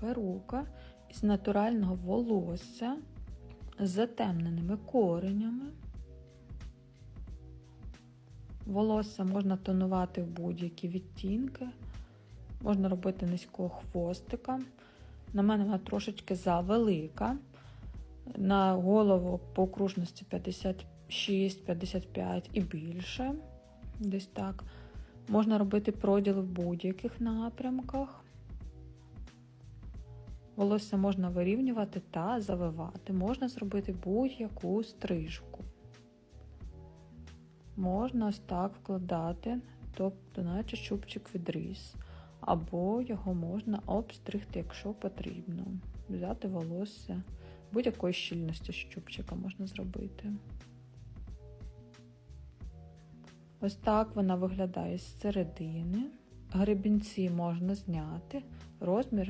перука із натурального волосся з затемненими коренями. Волосся можна тонувати в будь-які відтінки, можна робити низького хвостика. На мене вона трошечки завелика. На голову по окружності 56-55 і більше. Десь так. Можна робити проділи в будь-яких напрямках. Волосся можна вирівнювати та завивати. Можна зробити будь-яку стрижку. Можна ось так вкладати, тобто, наче чубчик відріс. Або його можна обстригти, якщо потрібно. Взяти волосся будь-якої щільності щупчика можна зробити. Ось так вона виглядає з середини. Гребінці можна зняти, розміри